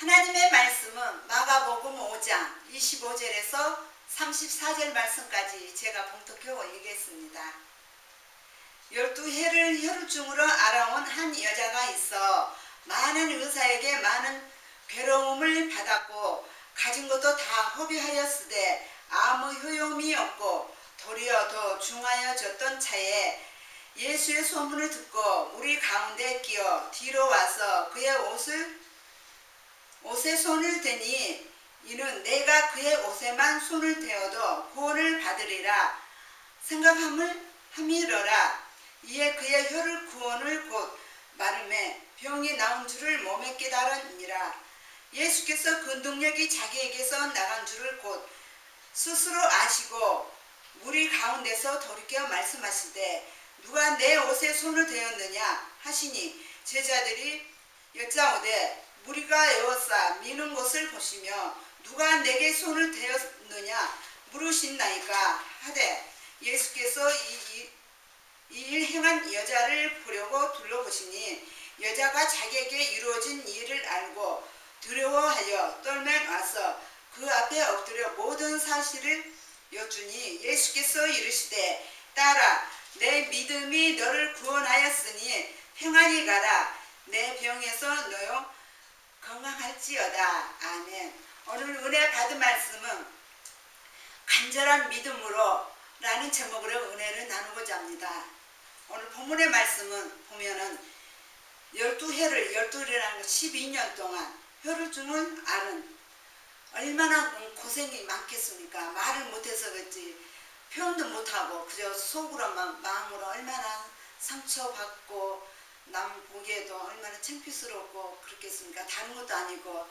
하나님의 말씀은 마가복음 5장 25절에서 34절 말씀까지 제가 봉독하고 읽겠습니다. 열두 해를 혈중으로 알아온 한 여자가 있어 많은 의사에게 많은 괴로움을 받았고 가진 것도 다 허비하였으되 아무 효용이 없고 도리어 더 중하여졌던 차에 예수의 소문을 듣고 우리 가운데 끼어 뒤로 와서 그의 옷을 옷에 손을 대니 이는 내가 그의 옷에만 손을 대어도 구원을 받으리라. 생각함을 함이러라. 이에 그의 혀를 구원을 곧 마름에 병이 나온 줄을 몸에 깨달으니라. 예수께서 그 능력이 자기에게서 나간 줄을 곧 스스로 아시고 우리 가운데서 돌이켜 말씀하시되 누가 내 옷에 손을 대었느냐 하시니 제자들이 여짜오되 무리가 에워싸 미는 것을 보시며 누가 내게 손을 대었느냐 물으신나이까 하되 예수께서 이일 행한 여자를 보려고 둘러보시니 여자가 자기에게 이루어진 일을 알고 두려워하여 떨면 와서 그 앞에 엎드려 모든 사실을 여쭈니 예수께서 이르시되 딸아 내 믿음이 너를 구원하였으니 평안히 가라. 내 병에서 너요 건강할지어다 아멘 오늘 은혜 받은 말씀은 간절한 믿음으로 라는 제목으로 은혜를 나누고자 합니다 오늘 본문의 말씀은 보면은 열두 해를 열두해라는 거 12년 동안 혈우증을 앓은 얼마나 고생이 많겠습니까? 말을 못해서 그렇지 표현도 못하고 그저 속으로만 마음으로 얼마나 상처받고 남 보기에도 얼마나 창피스럽고 그렇겠습니까? 다른 것도 아니고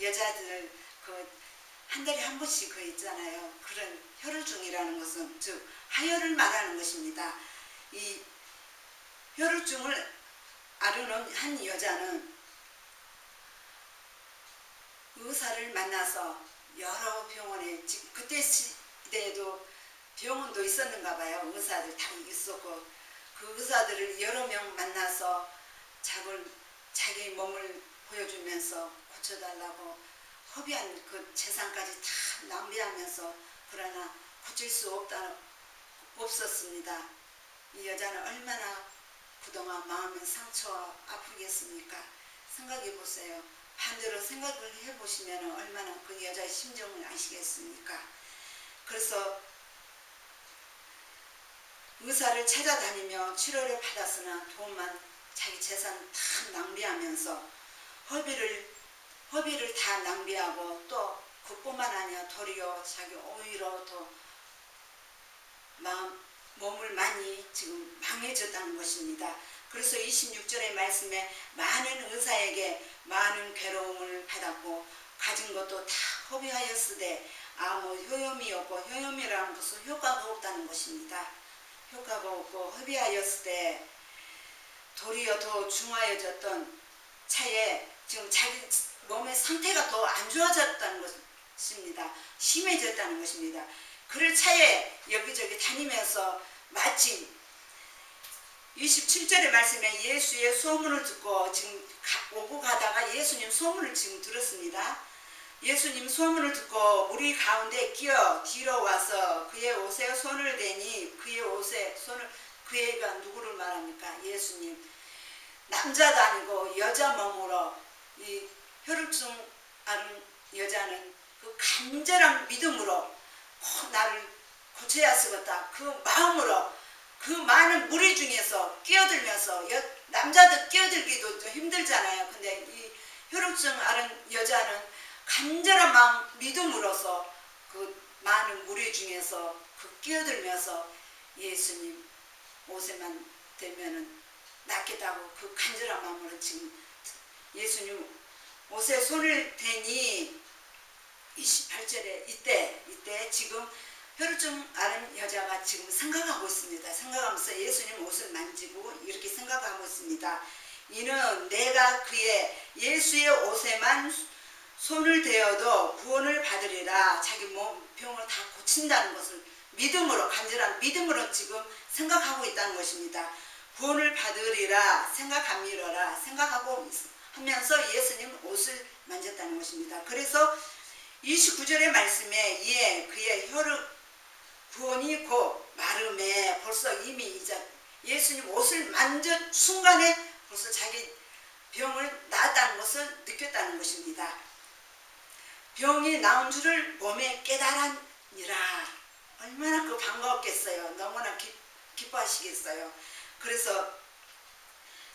여자들 그 한 달에 한 번씩 그 있잖아요. 그런 혈우증이라는 것은 즉 하혈을 말하는 것입니다. 이 혈우증을 앓는 한 여자는 의사를 만나서 여러 병원에 그때 시대에도 병원도 있었는가 봐요. 의사들 다 있었고 그 의사들을 여러 명 자기, 자기 몸을 보여주면서 고쳐달라고 허비한 그 재산까지 다 낭비하면서 그러나 고칠 수 없다 없었습니다. 이 여자는 얼마나 그동안 마음의 상처 아프겠습니까? 생각해 보세요. 반대로 생각을 해 보시면 얼마나 그 여자의 심정을 아시겠습니까? 그래서 의사를 찾아다니며 치료를 받았으나 돈만 자기 재산 다 낭비하면서 허비를 허비를 다 낭비하고 또 그뿐만 아니라 도리어 자기 오히려 더 마음 몸을 많이 지금 망해졌다는 것입니다. 그래서 26절의 말씀에 많은 의사에게 많은 괴로움을 받았고 가진 것도 다 허비하였으되 아무 효용이 없고 효용이라는 것은 효과가 없다는 것입니다. 효과가 없고 허비하였으되 도리어 더 중하여졌던 차에 지금 자기 몸의 상태가 더 안 좋아졌다는 것입니다. 심해졌다는 것입니다. 그럴 차에 여기저기 다니면서 마침 27절의 말씀에 예수의 소문을 듣고 지금 가- 오고 가다가 예수님 소문을 지금 들었습니다. 예수님 소문을 듣고 우리 가운데 끼어 뒤로 와서 그의 옷에 손을 대니 그의 옷에 손을 그애가 누구를 말합니까? 예수님. 남자도 아니고 여자 몸으로 이 혈육증 앓은 여자는 그 간절한 믿음으로 꼭 나를 고쳐야 쓰겠다. 그 마음으로 그 많은 무리 중에서 끼어들면서 여, 남자들 끼어들기도 좀 힘들잖아요. 근데 이 혈육증 앓은 여자는 간절한 마음 믿음으로서 그 많은 무리 중에서 그 끼어들면서 예수님 옷에만 대면은 낫겠다고 그 간절한 마음으로 지금 예수님 옷에 손을 대니 28절에 이때 이때 지금 혈우증 앓은 여자가 지금 생각하고 있습니다. 생각하면서 예수님 옷을 만지고 이렇게 생각하고 있습니다. 이는 내가 그의 예수의 옷에만 손을 대어도 구원을 받으리라 자기 몸 병을 다 고친다는 것을 믿음으로 간절한 믿음으로 지금 생각하고 있다는 것입니다. 구원을 받으리라 생각함이러라 생각하고 하면서 예수님 옷을 만졌다는 것입니다. 그래서 29절의 말씀에 이에 그의 혈육 구원이 곧 마름에 벌써 이미 이제 예수님 옷을 만전 순간에 벌써 자기 병을 나았다는 것을 느꼈다는 것입니다. 병이 나온 줄을 몸에 깨달았니라. 얼마나 그 반가웠겠어요. 너무나 기, 기뻐하시겠어요. 그래서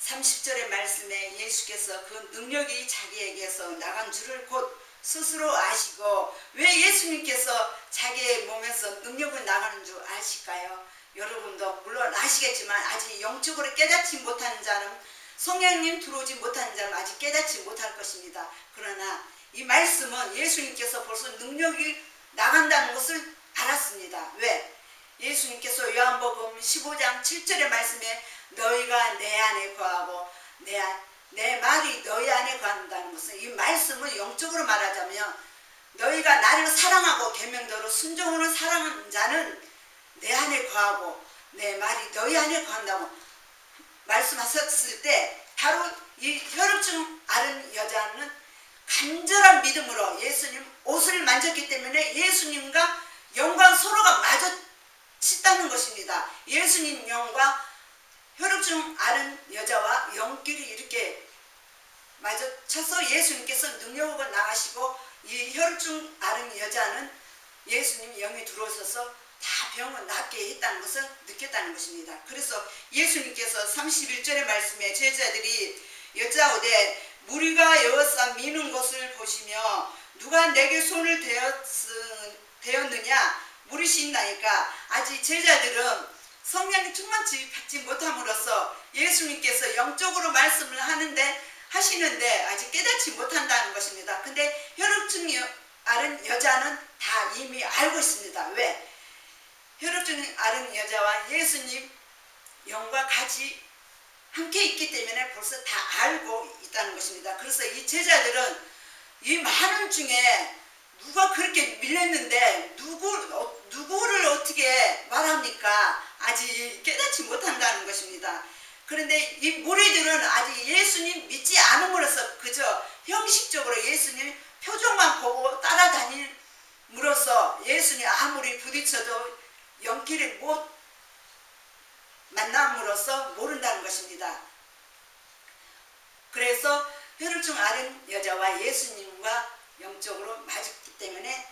30절의 말씀에 예수께서 그 능력이 자기에게서 나간 줄을 곧 스스로 아시고 왜 예수님께서 자기의 몸에서 능력을 나가는 줄 아실까요? 여러분도 물론 아시겠지만 아직 영적으로 깨닫지 못하는 자는 성령님 들어오지 못하는 자는 아직 깨닫지 못할 것입니다. 그러나 이 말씀은 예수님께서 벌써 능력이 나간다는 것을 알았습니다. 왜? 예수님께서 요한복음 15장 7절의 말씀에 너희가 내 안에 거하고 내, 안- 내 말이 너희 안에 거한다는 것은 이 말씀은 영적으로 말하자면 너희가 나를 사랑하고 계명대로 순종하는 사랑하는 자는 내 안에 거하고 내 말이 너희 안에 거한다고 말씀하셨을 때 바로 이 혈육증 앓은 여자는 간절한 믿음으로 예수님 옷을 만졌기 때문에 예수님과 영광 서로가 마주 친다는 것입니다. 예수님 영과 혈육증 앓은 여자와 영길이 이렇게 마주쳐서 예수님께서 능력을 나가시고 이 혈증 앓은 여자는 예수님 영이 들어오셔서 다 병을 낫게 했다는 것을 느꼈다는 것입니다. 그래서 예수님께서 31절의 말씀에 제자들이 여자오되 무리가 여사 미는 것을 보시며 누가 내게 손을 대었, 대었느냐 물으신다니까 아직 제자들은 성령이 충만치 받지 못함으로써 예수님께서 영적으로 말씀을 하는데 하시는데 아직 깨닫지 못한다는 것입니다. 근데 혈육증 앓은 여자는 다 이미 알고 있습니다. 왜? 혈육증 앓은 여자와 예수님 영과 같이 함께 있기 때문에 벌써 다 알고 있다는 것입니다. 그래서 이 제자들은 이 많은 중에 누가 그렇게 밀렸는데 누구 어, 누구를 어떻게 말합니까? 아직 깨닫지 못한다는 것입니다. 그런데 이 무리들은 아직 예수님 믿지 않음으로써 그저 형식적으로 예수님 표정만 보고 따라다님으로써 예수님 아무리 부딪혀도 연기를 못 만남으로써 모른다는 것입니다. 그래서 혈혈증 앓은 여자와 예수님과 영적으로 맞았기 때문에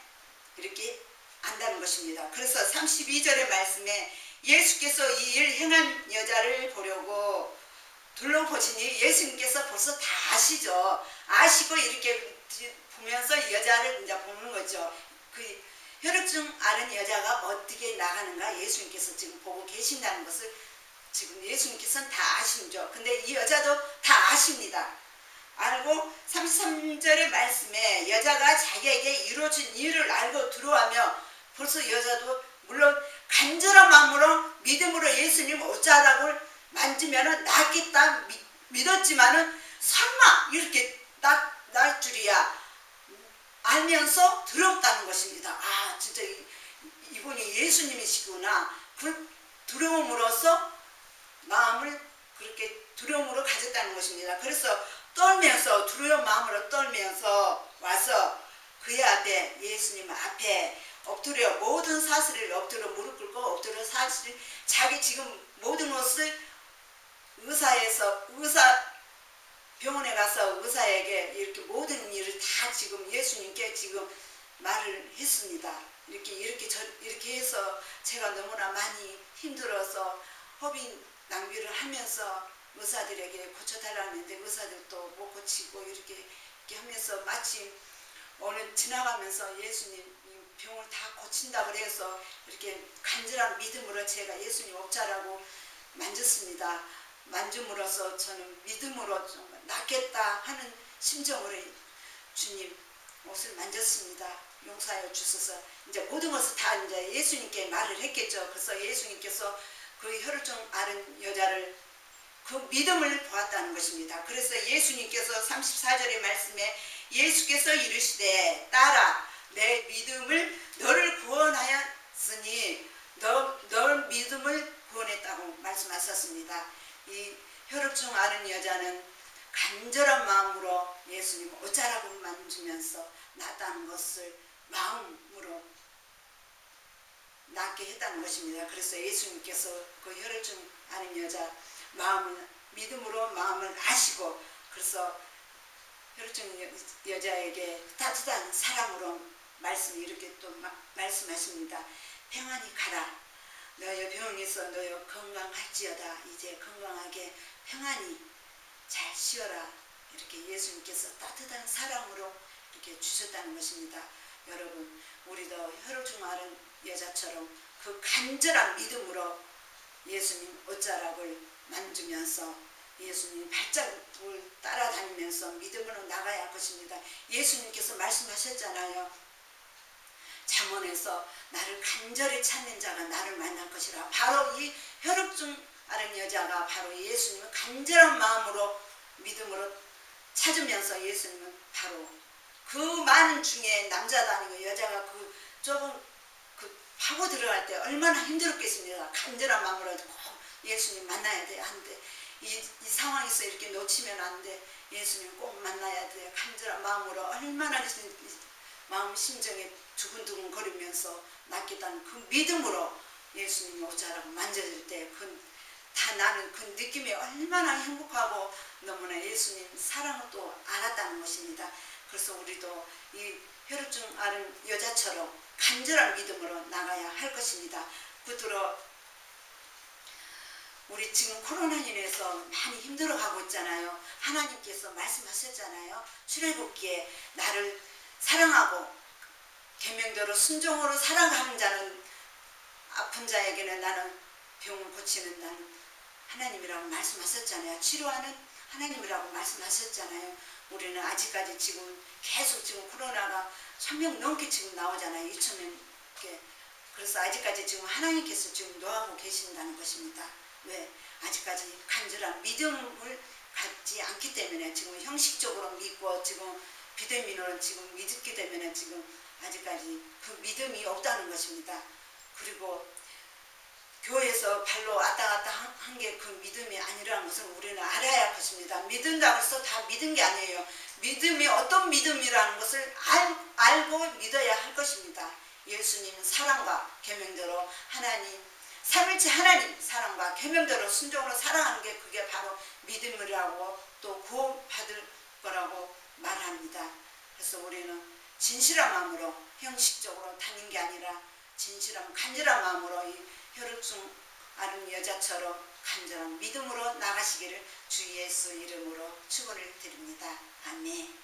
이렇게 안다는 것입니다. 그래서 32절의 말씀에 예수께서 이 일 행한 여자를 보려고 둘러보시니 예수님께서 벌써 다 아시죠. 아시고 이렇게 보면서 이 여자를 이제 보는 거죠. 그 혈액증 앓은 여자가 어떻게 나가는가 예수님께서 지금 보고 계신다는 것을 지금 예수님께서는 다 아시죠. 근데 이 여자도 다 아십니다. 알고 33절의 말씀에 여자가 자기에게 이루어진 일을 알고 들어가며 벌써 여자도 물론 간절한 마음으로 믿음으로 예수님 옷자락을 만지면 낫겠다 미- 믿었지만은 설마 이렇게 나, 날 줄이야 알면서 두렵다는 것입니다. 아 진짜 이, 이분이 예수님이시구나 그 두려움으로써 마음을 그렇게 두려움으로 가졌다는 것입니다. 그래서 떨면서 두려운 마음으로 떨면서 와서 그의 앞에 예수님 앞에 엎드려 모든 사슬을 엎드려 무릎 꿇고 엎드려 사실 자기 지금 모든 것을 의사에서 의사 병원에 가서 의사에게 이렇게 모든 일을 다 지금 예수님께 지금 말을 했습니다. 이렇게 이렇게 저 이렇게 해서 제가 너무나 많이 힘들어서 허비 낭비를 하면서 의사들에게 고쳐달라는데 의사들도 못 고치고 이렇게 이렇게 하면서 마침 오늘 지나가면서 예수님 이 병을 다 고친다 그래서 이렇게 간절한 믿음으로 제가 예수님 옵자라고 만졌습니다. 만줌으로써 저는 믿음으로 좀 낫겠다 하는 심정으로 주님 옷을 만졌습니다. 용서하여 주소서. 이제 모든 것을 다 이제 예수님께 말을 했겠죠. 그래서 예수님께서 그 혈증 앓은 여자를 그 믿음을 보았다는 것입니다. 그래서 예수님께서 34절의 말씀에 예수께서 이르시되 딸아 내 믿음을 너를 구원하였으니 너, 널 믿음을 구원했다고 말씀하셨습니다. 이 혈육증 앓은 여자는 간절한 마음으로 예수님 어쩌라고 만지면서 낫다는 것을 마음으로 낫게 했다는 것입니다. 그래서 예수님께서 그 혈혈증 아는 여자 마음을 믿음으로 마음을 아시고 그래서 혈혈증 여- 여자에게 따뜻한 사랑으로 말씀 이렇게 또 마- 말씀하십니다. 평안히 가라. 너의 병에서 너의 건강할지어다. 이제 건강하게 평안히 잘 쉬어라. 이렇게 예수님께서 따뜻한 사랑으로 이렇게 주셨다는 것입니다. 여러분, 우리도 혈혈증 앓은 여자처럼 그 간절한 믿음으로 예수님 옷자락을 만지면서 예수님 발자국을 따라다니면서 믿음으로 나가야 할 것입니다. 예수님께서 말씀하셨잖아요. 잠언에서 나를 간절히 찾는 자가 나를 만날 것이라. 바로 이 혈육증 앓은 여자가 바로 예수님을 간절한 마음으로 믿음으로 찾으면서 예수님은 바로 그 많은 중에 남자도 아니고 여자가 그 좁은 그 파고 들어갈 때 얼마나 힘들었겠습니까? 간절한 마음으로 꼭 예수님 만나야 돼. 안 돼. 이, 이 상황에서 이렇게 놓치면 안 돼. 예수님 꼭 만나야 돼. 간절한 마음으로 얼마나 심- 마음 심정에 두근두근 거리면서 낫겠다는 그 믿음으로 예수님 옷자락 만져질 때 그 다 나는 그 느낌이 얼마나 행복하고 너무나 예수님 사랑을 또 알았다는 것입니다. 그래서 우리도 이 혈루증 앓은 여자처럼 간절한 믿음으로 나가야 할 것입니다. 구두로 우리 지금 코로나 인해서 많이 힘들어가고 있잖아요. 하나님께서 말씀하셨잖아요. 출애굽기에 나를 사랑하고 계명대로 순종으로 살아가는 자는 아픈 자에게는 나는 병을 고치는 나는 하나님이라고 말씀하셨잖아요. 치료하는 하나님이라고 말씀하셨잖아요. 우리는 아직까지 지금 계속 지금 코로나가 천명 넘게 지금 나오잖아요. 2천 명께 그래서 아직까지 지금 하나님께서 지금 노하고 계신다는 것입니다. 왜? 아직까지 간절한 믿음을 갖지 않기 때문에 지금 형식적으로 믿고 지금 비대민으로 지금 믿기 때문에 지금 아직까지 그 믿음이 없다는 것입니다. 그리고 교회에서 발로 왔다 갔다 한 게 그 믿음이 아니라는 것을 우리는 알아야 할 것입니다. 믿는다고 해서 다 믿은 게 아니에요. 믿음이 어떤 믿음이라는 것을 알, 알고 믿어야 할 것입니다. 예수님은 사랑과 계명대로 하나님 삼일째 하나님 사랑과 계명대로 순종으로 살아가는 게 그게 바로 믿음이라고 또 구원받을 거라고 말합니다. 그래서 우리는 진실한 마음으로 형식적으로 다닌 게 아니라 진실한 간절한 마음으로 이 혈육중 앓은 여자처럼 간절한 믿음으로 나가시기를 주 예수 이름으로 축원을 드립니다. 아멘.